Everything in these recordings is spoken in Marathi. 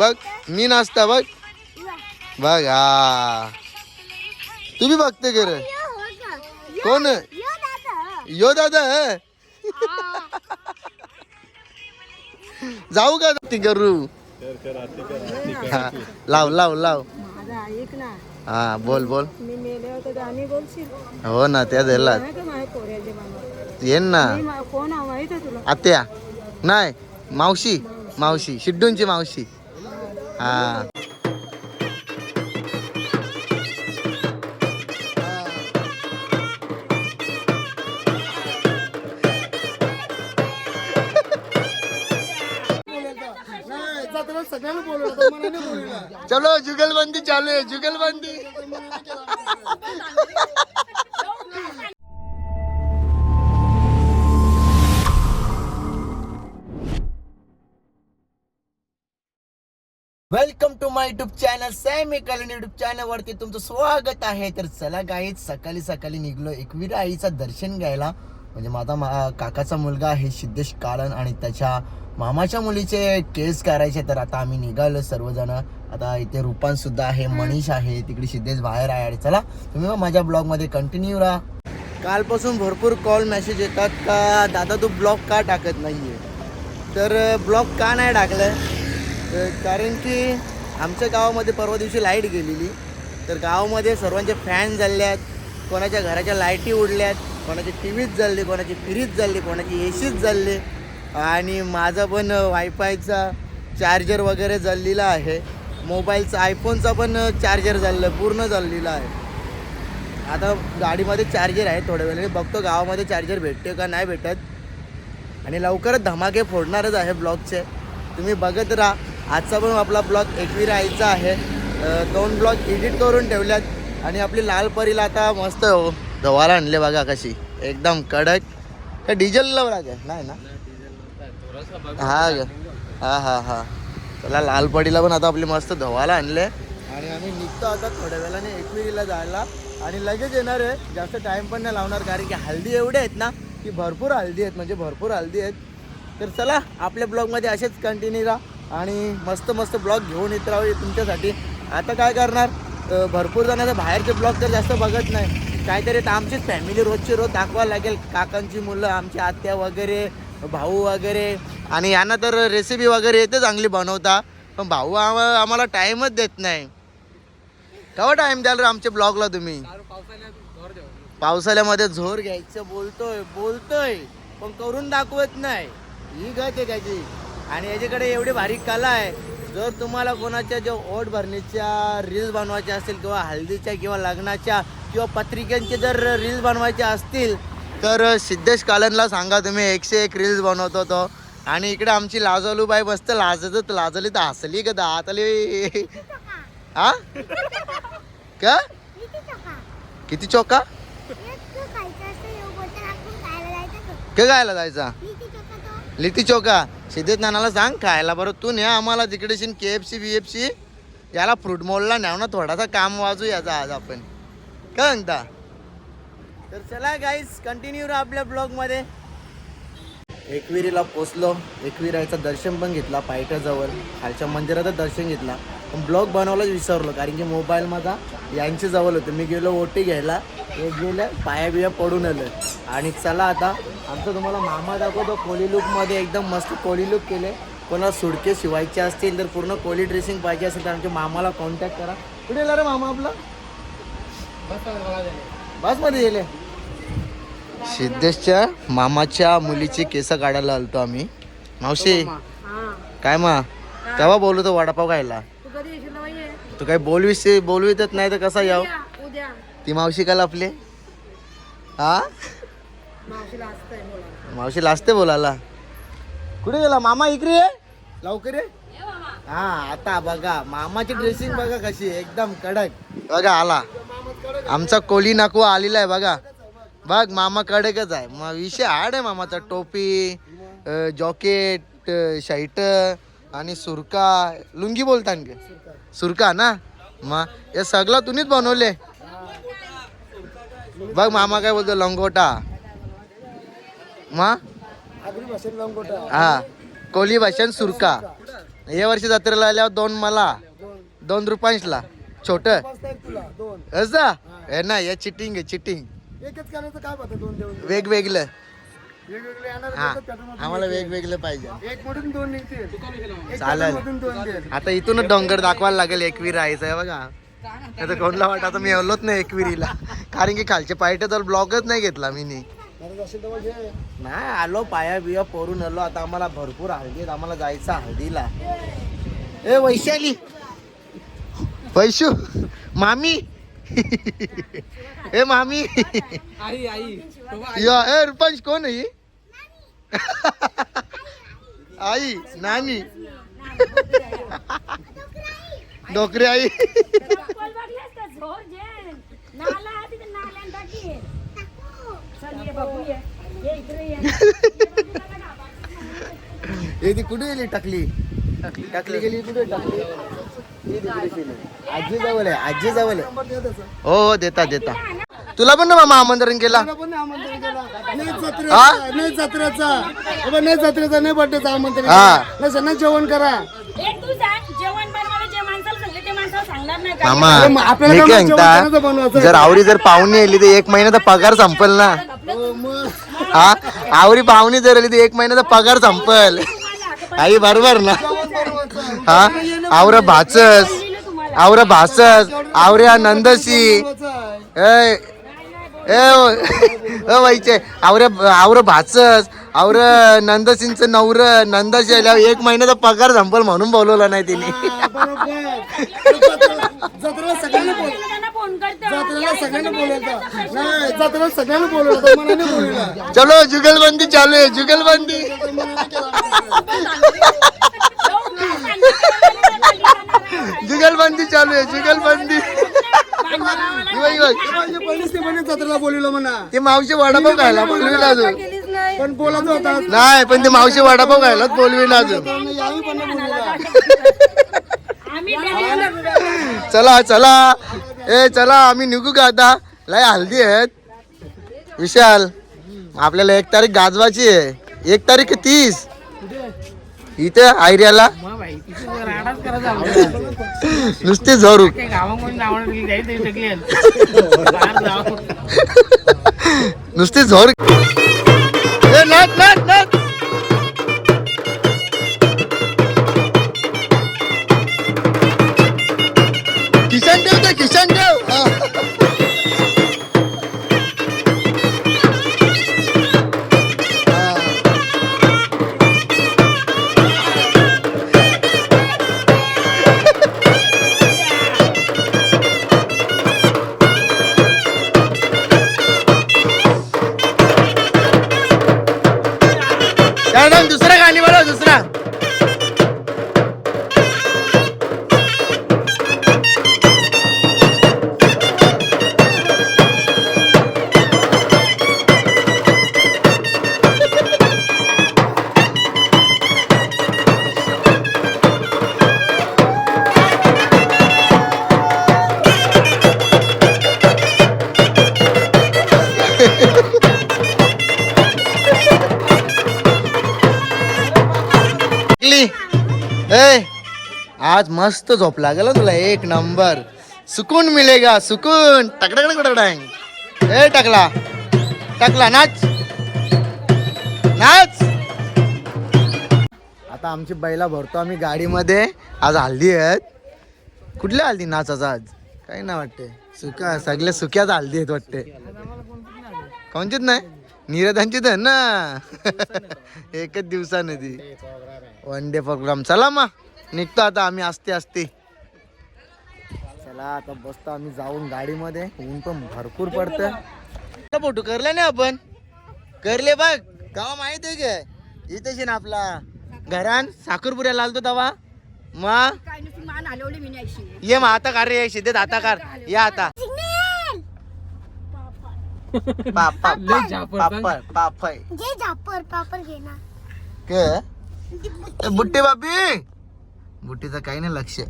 बघ मी नाचता बघ. बघ हा. तू बी बघते गे रे? कोण? यो दादा? जाऊ का ती करू? लाव लाव लाव. हा बोल बोल. हो ना त्या दिला येईन ना. आत्या. नाही मावशी. मावशी. शिड्डूंची मावशी. हा. चलो जुगलबंदी चालू आहे जुगलबंदी. Welcome to my YouTube channel Sam Kalan YouTube channel वरती तुमचं स्वागत आहे. तर चला गाईत सकाळी सकाळी निघलो एकविरा आईचं दर्शन घ्यायला. म्हणजे माझा मा- काकाचा मुलगा आहे सिद्धेश कालन आणि त्याच्या मामाच्या मुलीचे केस करायचे. तर आता आम्ही निघालो सर्वजण. आता इथे रुपान सुद्धा आहे मनीष आहे तिकडे सिद्धेश बाहेर आहे. आणि चला तुम्ही माझ्या ब्लॉगमध्ये कंटिन्यू राहा. कालपासून भरपूर कॉल मेसेज येतात का? दादा तू ब्लॉग का टाकत नाहीये? तर ब्लॉग का नाही टाकलं? कारण की आमच्या गावामध्ये परवा दिवशी लाइट गेलेली. तर गावामध्ये सर्वांचे फॅन झाले आहेत कोणाच्या घराच्या लाईटी उडल्यात कोणाची टी व्हीच झाली कोणाची फ्रीज झाली कोणाची ए सीच झाली आणि माझा पण वायफायचा चार्जर वगैरे जळलेला आहे. मोबाईलचा आयफोनचा पण चार्जर जळलं पूर्ण जळलेला आहे. आता गाडीमध्ये चार्जर आहे थोड्या वेळाने बघतो गावामध्ये चार्जर भेटते का नाही भेटत. आणि लवकरच धमाके फोडणारच आहे ब्लॉगचे. तुम्ही बघत राहा. आजचा पण आपला ब्लॉग एकवी राहायचा आहे. दोन ब्लॉग एडिट करून ठेवल्यात. आणि आपली लाल परीला आता मस्त हो धवाला आणले बघा कशी. एकदम कडक. का डिझेल लावला काय? नाही ना? हा ग. हा हा हा. चला लाल पडीला पण आता आपली मस्त धवाला आणले. आणि आम्ही निघतो आता थोड्या वेळाने एकविरीला जायला. आणि लगेच येणार आहे. जास्त टाइम पण नाही लावणार कारण की हल्दी एवढे आहेत ना की भरपूर हल्दी आहेत. म्हणजे भरपूर हल्दी आहेत. तर चला आपल्या ब्लॉगमध्ये असेच कंटिन्यू राहा. आणि मस्त मस्त ब्लॉग घेऊन येत राहू तुमच्यासाठी. आता काय करणार? अं, भरपूर जणांचे बाहेरचे ब्लॉग तर जास्त बघत नाही. काहीतरी तर आमचीच फॅमिली रोजची रोज दाखवायला लागेल. काकांची मुलं आमची आत्या वगैरे भाऊ वगैरे. आणि यांना तर रेसिपी वगैरे येते चांगली बनवता. पण भाऊ आम आम्हाला टाईमच देत नाही. केव्हा टाईम द्याल रे आमच्या ब्लॉगला तुम्ही? पावसाळ्यामध्ये झोर घ्यायचं बोलतोय बोलतोय. पण करून दाखवत नाही. ही गत आहे त्याची. आणि याच्याकडे एवढी भारी कला आहे जर तुम्हाला कोणाच्या जो ओट भरणीच्या रील्स बनवायच्या असतील किंवा हल्दीच्या किंवा लग्नाच्या किंवा पत्रिकांचे जर रील्स बनवायचे असतील तर सिद्धेश कालनला सांगा तुम्ही एकशे एक रील्स बनवतो तो आणि इकडे आमची लाजलू बाई मस्त लाजत लाजली तर हसली का दातली हा का किती चौका के गायला जायचा लिटी चौका सिद्धेश नानाला सांग खायला बरं तू न्या आम्हाला तिकडे शिन K F C B F C याला फ्रूट मॉलला न्याव ना थोडासा काम वाजू याचा आज आपण. काय म्हणता? तर चला गाईस कंटिन्यू राहा आपल्या ब्लॉगमध्ये एकविरीला पोचलो एकविरायचं दर्शन पण घेतला पायट्याजवळ खालच्या मंदिराचं दर्शन घेतला. पण ब्लॉग बनवायलाच विसरलो कारण की मोबाईल माझा यांच्या जवळ होतं. मी गेलो ओटी घ्यायला एक गेलं पाया बिया पडून आलं. आणि चला आता आमचं तुम्हाला मामा दाखवतो कोली लुकमध्ये एकदम मस्त कोली लुक केले. कोणाला सुडके शिवायचे असतील तर पूर्ण कोली ड्रेसिंग पाहिजे असेल तर आमच्या मामाला कॉन्टॅक्ट करा. कुठे गेला रे मामा आपला? बसमध्ये गेले. सिद्धेशच्या मामाच्या मुलीची केस काढायला आलतो आम्ही. मावशी हा. काय मा? केव्हा बोलतो वडापाव खायला? तू काय बोलवीस बोलवितच नाही तर कसा याव? ती मावशी का आपले? हा? मावशीला असतंय बोला मावशी लाजते बोलायला. कुठे गेला? मामा इकडे ये. लवकर ये. हा आता बघा मामाची ड्रेसिंग बघा कशी आहे, एकदम कडक. बघा आला. आमचा कोली नाकू आलेला आहे बघा. बघ मामा कडकच आहे. मग विषय हाड आहे मामाचा. टोपी जॉकेट शर्ट आणि सुरका. लुंगी बोलता का सुरका ना? मग हे सगळं तुम्हीच बनवले. बघ मामा काय बोलतो लंगोटा. मग हा कोली भाषण सुरका. या वर्षी जत्रेला आल्यावर दोन मला दोन रुपयांशला छोट. असं? हे ना या चिटिंग आहे चिटिंग. वेगवेगळं. वेगवेगळे येणार हा. त्याचं आम्हाला वेगवेगळं पाहिजे. एक मधून दोन निघतील एक चालेल. दोन देईल. आता इथूनच डोंगर दाखवायला लागेल एकवीर राहायचं आहे बघा. नाही तर कोणला वाटत आता मी येलोच नाही एकविरीला. कारण की खालचे पायटे तर ब्लॉगच नाही घेतला मी नी. गरज असेल तर मग घे. नाही आलो पाया बिया पोरून आलो. आता आम्हाला भरपूर हळदी आहेत आम्हाला जायचं हळदीला. ए वैशाली. वैशू मामी. ए मामी. आई आई. या ए रुपांश कोण आहे ही? आई नानी. डोकरी आई. ती कुठे गेली टाकली? टाकली गेली कुठे? टाकली. ही. आजी जवळ आहे आजी जवळ आहे. हो हो देता देता. तुला पण ना मामा आमंत्रण केला? मला पण नाही आमंत्रण केलं. नाही? जत्रेचा नाही जत्रेचा. बाबा, नाही जत्रेचा नाही बर्थडेचा आमंत्रण हा. केलं. नाही जेवण करा. एक तू सांग जेवण बनवायला जे माणसाला सांगले ते माणसाला सांगणार नाही का? मामा अरे मग आपल्याला मी काय काय जेवण कोणाचं म्हणता बनवायचं? जर आवरी जर पाहुणे आली तर एक महिन्याचा पगार संपल ना. हो, मग. हा? आवरी पाहुणे जर आली तर एक महिन्याचा पगार संपल. आई बरोबर ना? हा? आवरा भाचस आवरा भाचस आवऱ्या नंदसी. ए ए ओ वैचे आवऱ्या आवर भाचस आवर नंदसींचं नवर नंदसी आल्यावर एक महिन्याचा पगार संपल म्हणून बोलवला नाही तिने. हा, बरोबर. जत्रेला- जत्रेला सगळ्यांना बोल त्यांना फोन करतो जत्रेला सगळ्यांना बोलवलं नाही जत्रेला सगळ्यांना बोलवलं मनाने बोलवलं. चलो जुगलबंदी चालू आहे जुगलबंदी. जुगलबंदी चालू आहे जुगलबंदी बघ, बघ. माझ्या पहिलेच ते म्हणे जत्रेला बोलवलं म्हणा. ते मावशी वडापाव खायला बोलवील अजून. पण बोलायचं होता. नाही पण ते मावशी वडापाव खायलाच बोलवील अजून. याही पण नाही बोलवलं. आम्ही त्या- चला चला. ए चला आम्ही निघू का आता? लय हल्दी आहेत. विशाल आपल्याला एक तारीख गाजवाची आहे. एक तारीख तीस. इथे आयरियाला नुसते झरू. नुसते झोर. ए, नाच, नाच, आज मस्त झोप लागेल तुला. एक नंबर. सुकून मिलेगा सुकून. टकडकडकडंग ए टाकला. टाकला नाच. नाच. आता आमची बैला भरतो आम्ही गाडीमध्ये. आज हल्दी आहेत. कुठल्या हल्दी नाचाचा आज? काही ना वाटते. सुका सगळ्या सुक्याच हल्दी आहेत वाटते. कोणचीच नाही? निरदांचीच आहे ना? एकच दिवसानं ती. वन डे प्रोग्राम चला मग. निघतो आता आम्ही असते असते चला आता बसतो आम्ही जाऊन गाडीमध्ये. ऊन पण भरपूर पडतं फोटो करले ना आपण? करले बघ. गाव माहीत आहे का इथेच ना आपला घरान साखरपुऱ्याला आलतो तवा. मग काय ये मग आता कार रे सिद्धेत आता कार या आता. पापा पापा पापा जे झापर पापर घे ना. के? ए, बुट्टी बाबी! बुटीचं काही नाही लक्ष.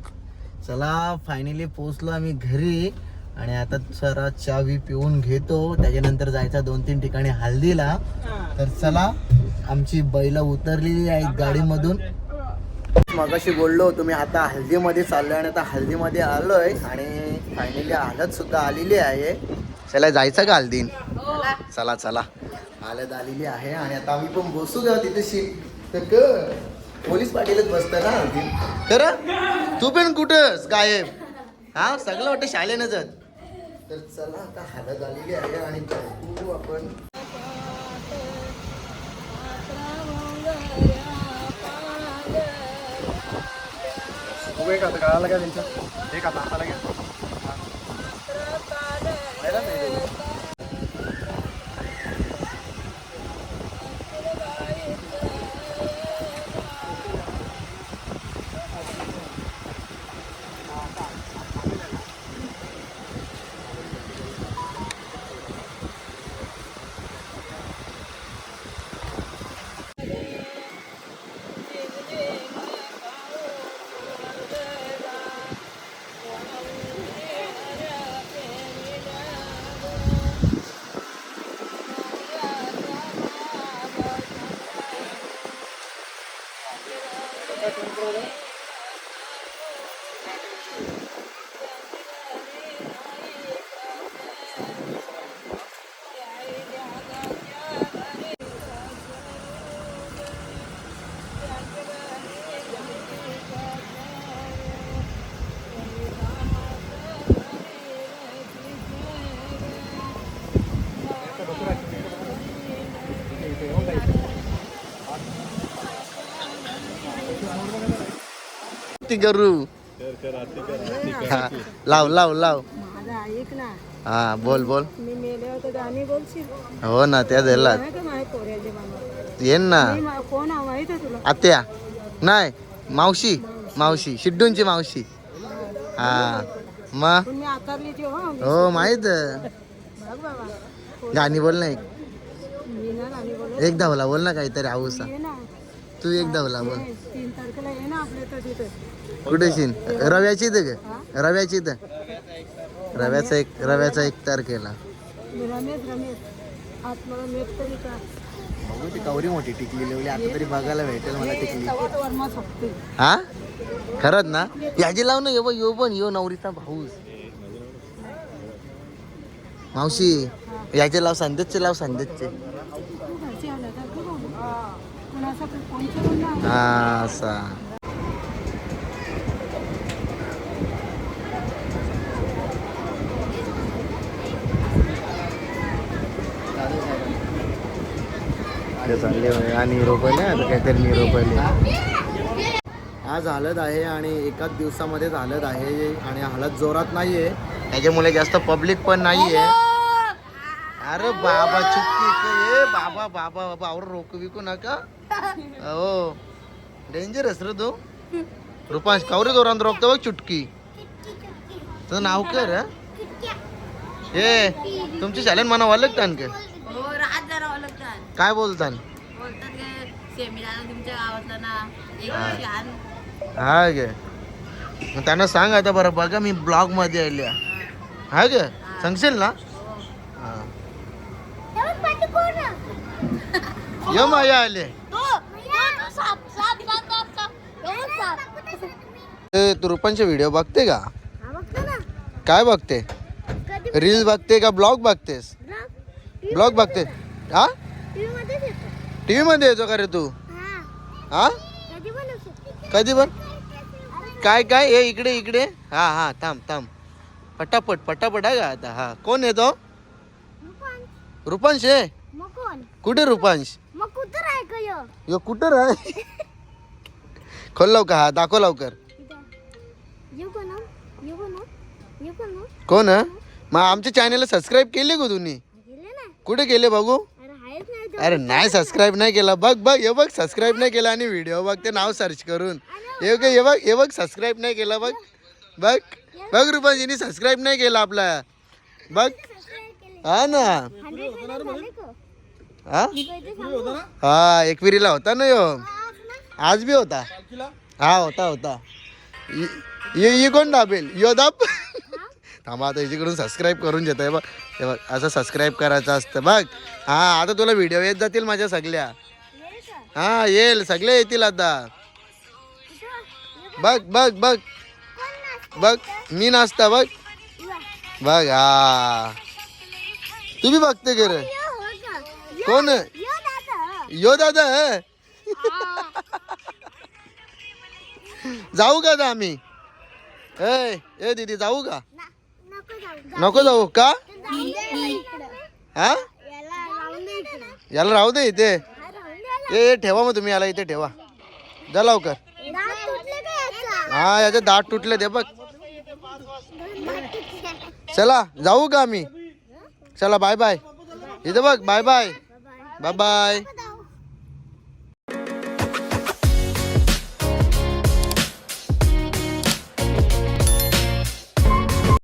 चला फायनली पोचलो आम्ही घरी. आणि आता सरा चावी पिऊन घेतो. त्याच्यानंतर जायचा दोन तीन ठिकाणी हल्दीला. तर चला आमची बैल उतरलेली आहेत गाडीमधून. मगाशी बोललो तुम्ही आता हल्दीमध्ये चाललोय आणि आता हल्दीमध्ये आलोय. आणि फायनली हलत सुद्धा आलेली आहे. चला जायचं का हल्दीन? चला चला. हळद आलेली आहे. आणि आता आम्ही पण बसू का तिथे शीट तर पोलीस पाटीलच बसत ना तर तू पण कुठंस? गायब. हा सगळं वाटतं शाळेनं जात तर चला आता हालत आलेली आहे आणि बघू आपण. का आता कळालं का त्यांच्या. एक आता हाताला घ्या ती गरू हा लाव लाव लाव. माझा ऐक ना. हा बोल बोल. हो ना त्या मामा येन ना. आत्या. नाही मावशी. मावशी शिड्डूंची मावशी. हा मग हो हो माहीत गाणी बोल ना एक. एक धावला बोल ना काहीतरी आऊसा ये ना. तू एक धावला बोल. कुठे शिन रव्याची इथं का? रव्याची इथं? रव्याचा एक रव्याचा एक तरी का? बघू ती कवरी मोठी टिकली लेवली आता तरी बघायला भेटेल मला टिकली. हा? खरंच ना? याची लाव ना यो यो पण यो नवरीचा भाऊस. मावशी याचे लाव संदेशचे लाव संदेशचे हा असा. चालले होय. आणि रोपवले आता काहीतरी निरोपले आज हालत आहे आणि एकाच दिवसामध्ये हालत आहे आणि हालत जोरात नाहीये. त्याच्यामुळे जास्त पब्लिक पण नाहीये. अरे बाबा चुकी ए बाबा बाबा बाबा और रोक विकू नका. हो डेंजरस रे तू. रुपांश कावरे जोरात रोखतो बघ चुटकी. तुझं नाव कर ए तुमची शालेन मना वालक का हो राहत जरा ओळखतात काय बोलतान? बोलतात की सेमिनार तुमच्या गावातला ना एक दिवशी आण हा गे. मग त्यांना सांग आता बरं बघा मी ब्लॉगमध्ये आल्या हा गे? सांगशील ना? हा. ये माया आले. ए, तू रुपांचे व्हिडिओ बघते का? काय बघते? रील्स बघते का? ब्लॉग बघतेस? ब्लॉग बघते. हा? टीव्ही मध्ये येतो का रे तू? हा. कधी पण काय काय? हे इकडे इकडे. हा हा थांब थांब. पटापट पटापट आहे का आता? हा. कोण येतो रुपांश. आहे? कुठे रुपांश? यो? कुठं आहे खोल लवकर हा दाखव लवकर. कोण मग आमच्या चॅनलला सबस्क्राईब केले का तुम्ही? कुठे केले बघू? अरे नाही नाही सबस्क्राईब नाही केला. बघ बघ हे बघ सबस्क्राईब नाही केला आणि व्हिडिओ बघ ते नाव सर्च करून. हे बघ हे बघ हे बघ सबस्क्राईब नाही केला बघ. बघ बघ रुपांजीनी सबस्क्राईब नाही केला आपला. बघ. हा ना. हा? हा एकविरीला होता ना यो. आज बी होता. हा होता होता. ये कोण दाबेल? यो दाब. थांबा आता याच्याकडून सबस्क्राईब करून घेत आहे बघ. हे बघ असं सबस्क्राईब करायचं असतं. बघ. हा आता तुला व्हिडिओ येत जातील माझ्या सगळ्या. हा येईल. सगळे येतील आता. बघ बघ बघ. बघ मी नाचता बघ. बघ हा. तुम्ही बघते गे रे? कोण? यो दादा जाऊ का आम्ही? ए ए दीदी जाऊ का? नको जाऊ का? हा? याला राहू दे इथे. ए ठेवा मग तुम्ही याला इथे ठेवा. जा लवकर. हा याचे दात तुटले ते बघ. चला जाऊ का आम्ही? चला बाय बाय इथे बघ बाय बाय बाय बाय